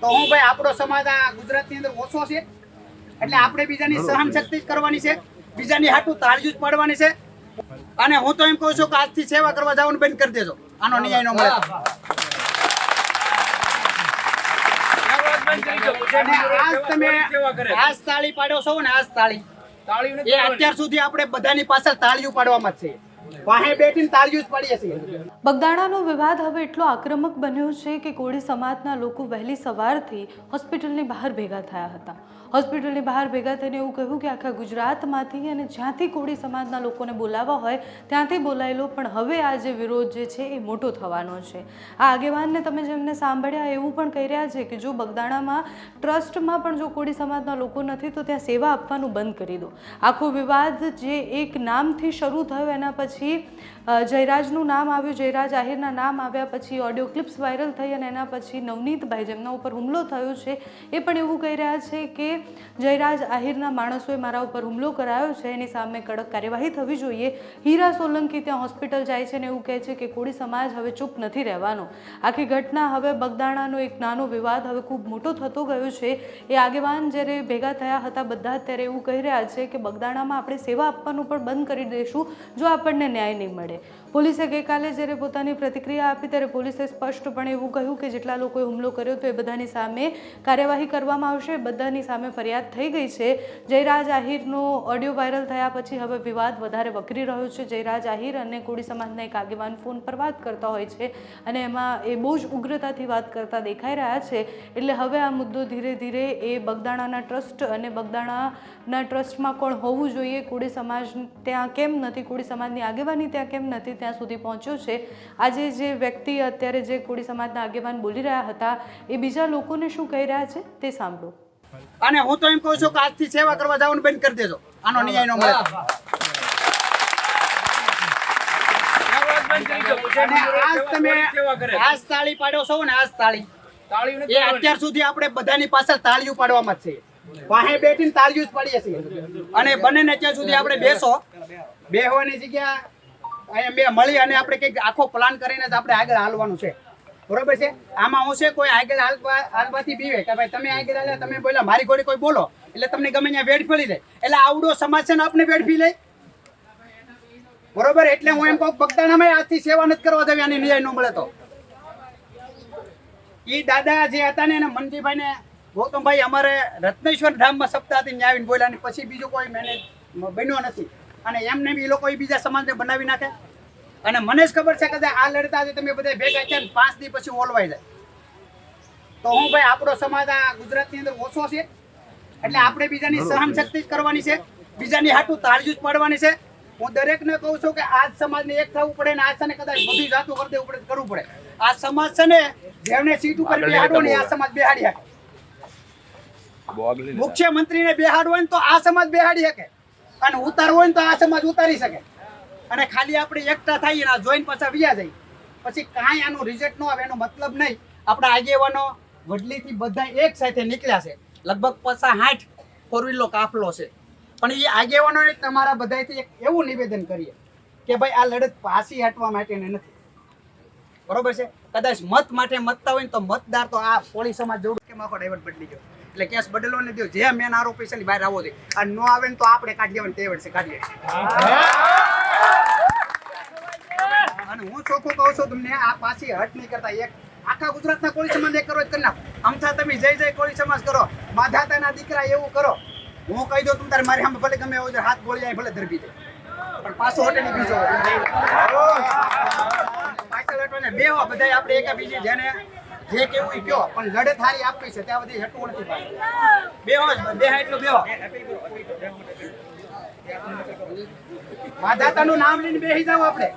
તો હું ભાઈ આપણો સમાજ આ ગુજરાતની અંદર ઓછો છે. એટલે આપણે બીજાની સહન શક્તિ કરવાની છે. બીજાની હાટું તાળીઓ જ પાડવાની છે. અને હું તો એમ કહું છું કે આજથી સેવા કરવા જવાનું બંધ કરી દેજો. આનો ન્યાય નો મળે. આજ તમે આજ તાળી પાડ્યો છો ને આજ તાળી. એ અત્યાર સુધી આપણે બધાની પાછળ તાળીઓ પાડવામાં જ છે. બગદાણાનો વિવાદ હવે એટલો આક્રમક બન્યો છે કે કોળી સમાજના લોકો વહેલી સવારથી હોસ્પિટલની બહાર ભેગા થયા હતા. હોસ્પિટલની બહાર ભેગા થઈને એવું કહ્યું કે આખા ગુજરાતમાંથી અને જ્યાંથી કોળી સમાજના લોકોને બોલાવવા હોય, ત્યાંથી બોલાયેલો પણ હવે આ જે વિરોધ જે છે એ મોટો થવાનો છે. આ આગેવાનને તમે જેમને સાંભળ્યા એવું પણ કહી રહ્યા છે કે જો બગદાણામાં, ટ્રસ્ટમાં પણ જો કોળી સમાજના લોકો નથી, તો ત્યાં સેવા આપવાનું બંધ કરી દો. આખો વિવાદ જે એક નામથી શરૂ થયો એના પછી જયરાજનું નામ આવ્યું, જયરાજ આહિરના નામ આવ્યા પછી, ઓડિયો ક્લિપ્સ વાયરલ થઈ અને એના પછી નવનીતભાઈ જેમના ઉપર હુમલો થયો છે, એ પણ એવું કહી રહ્યા છે કે જયરાજ આહિરના માણસોએ મારા ઉપર હુમલો કરાયો છે, એની સામે કડક કાર્યવાહી થવી જોઈએ. હીરા સોલંકી ત્યાં હોસ્પિટલ જાય છે ને એવું કહે છે કે કોળી સમાજ હવે ચૂપ નથી રહેવાનો. આખી ઘટના હવે બગદાણાનો એક નાનો વિવાદ હવે ખૂબ મોટો થતો ગયો છે. એ આગેવાન જ્યારે ભેગા થયા હતા બધા ત્યારે એવું કહી રહ્યા છે કે બગદાણામાં આપણે સેવા આપવાનું પણ બંધ કરી દઈશું, જો આપણને ન્યાય નહીં મળે. પોલીસે ગઈકાલે જ્યારે પોતાની પ્રતિક્રિયા આપી ત્યારે પોલીસે સ્પષ્ટપણે એવું કહ્યું કે જેટલા લોકોએ હુમલો કર્યો તો એ બધાની સામે કાર્યવાહી કરવામાં આવશે, બધાની સામે ફરિયાદ થઈ ગઈ છે. જયરાજ આહિરનો ઓડિયો વાયરલ થયા પછી હવે વિવાદ વધારે વકરી રહ્યો છે. જયરાજ આહિર અને કોળી સમાજના એક આગેવાન ફોન પર વાત કરતા હોય છે અને એમાં એ બહુ જ ઉગ્રતાથી વાત કરતા દેખાઈ રહ્યા છે. એટલે હવે આ મુદ્દો ધીરે ધીરે એ બગદાણાના ટ્રસ્ટ અને બગદાણાના ટ્રસ્ટમાં કોણ હોવું જોઈએ? કોળી સમાજ ત્યાં કેમ નથી? કોળી સમાજની આગેવાની ત્યાં કેમ નથી? ત્યાં સુધી પહોંચ્યો છે. આજે જે વ્યક્તિ અત્યારે જે કોળી સમાજના આગેવાન બોલી રહ્યા હતા, એ બીજા લોકોને શું કહી રહ્યા છે તે સાંભળો. અને હું તો એમ કહું છું કે આજથી સેવા કરવા જવાનું બંધ કરી દેજો. આનો ન્યાય નો મળે. આજ તમે આજ તાળી પાડો છો ને આજ તાળી. એ અત્યાર સુધી આપણે બધાની પાછળ તાળીઓ પાડવામાં જ છે વાહે બેઠીને તાળીઓ જ પાડીએ છીએ. અને બને ને ત્યાં સુધી આપણે બેસો. બેહવાની જગ્યા અહીંયા બે મળી અને આપણે કંઈક આખો પ્લાન કરીને જ આપણે આગળ હાલવાનું છે. બરોબર છે? આમાં હું છે કોઈ આગળ હાલવા હાલવાથી બીવે કે ભાઈ તમે આગળ હાલ્યા, તમે બોલા મારી ઘોડી કોઈ બોલો, એટલે તમને ગમે ત્યાં વેડ ફરી લે એટલે આવડો સમાજ છે ને આપણે વેડ ફી લે. બરોબર? એટલે હું એમ કહું ભક્તાનામાં આજથી સેવા નથી કરવા દેવી, આની ન્યાય ન મળે તો. એ દાદા જે હતા ને એને મનજીભાઈ ને ગૌતમભાઈ અમારે રત્નેશ્વર ધામમાં સપ્તાહ હતી ત્યાં આવીને બોલ્યા ને પછી બીજું કોઈ મેનેજ બન્યો નથી. અને એમને એ લોકો બીજા સમાજને બનાવી નાખે. અને મને જ ખબર છે કે આ લડતા જે તમે બધા ભેગા છે ને પાંચ દી પછી ઓલવાઈ જાય. તો હું ભાઈ આપણો સમાજ આ ગુજરાતની અંદર ઓછો છે. એટલે આપણે બીજાની સહન શક્તિ જ કરવાની છે. બીજાની હાટું તાળીઓ જ પાડવાની છે. હું દરેકને કહું છું કે આજ સમાજને એક થવું પડે ને આજ છે ને કદાચ બધી જાતું કરી દેવું પડે કરવું પડે. આ સમાજ છે ને જેમને સીટ ઉપર બેહાડવો ને આ સમાજ બેહાડી શકે. મુખ્યમંત્રીને બેહાડવો હોય ને તો આ સમાજ બેહાડી શકે. અને ઉતારવો હોય ને તો આ સમાજ ઉતારી શકે. અને ખાલી આપણે એકઠા થઈએ ને જોઈને પાછા વ્યા જાય. પછી કાંઈ આનું રિઝલ્ટ ન આવે, એનો મતલબ નહીં. આપણા આગેવાનો વડલીથી બધા એક સાથે નીકળ્યા છે. લગભગ પચાસ સાઠ ફોર વ્હીલનો કાફલો છે. પણ એ આગેવાનોને તમારા બધાથી એક એવું નિવેદન કરીએ કે ભાઈ આ લડત પાછી હટવા માટેની નથી. બરોબર છે? કદાચ મત માટે મતતા હોય ને તો મતદાર તો આ પોલીસમાં સમાજ જોડું કે આખો ડાયવર્ટ બદલી ગયો? એટલે કેસ બદલવો ને દો જે મેન આરોપી છે ને બહાર આવવો જોઈએ. આ ન આવે ને તો આપણે કાઢી લેવાનું, તે વર્ષે કાઢીએ ચોખ્ખું કહું છું તમને, આ પાછી હટ નહીં કરતા. એક આખા ગુજરાતના કોળી સમાજ એક કરો કરી નાખો. અમથા તમે જય જય કોળી સમાજ કરો. માધાતાના દીકરા એવું કરો. હું કહી દઉં તમે તારે મારી સામે ભલે ગમે એવો હાથ બોલી જાય ભલે ધરબી દે. પણ પાછો હટે નહીં બીજો. હટો બે હો બધા આપણે એકા બીજી જેને જે કેવું કયો. પણ લડત હારી આપવી છે, ત્યાં બધી હટવું નથી. બેહો બે એટલું બેહો માધાતાનું નામ લઈને બેસી જાવ આપણે.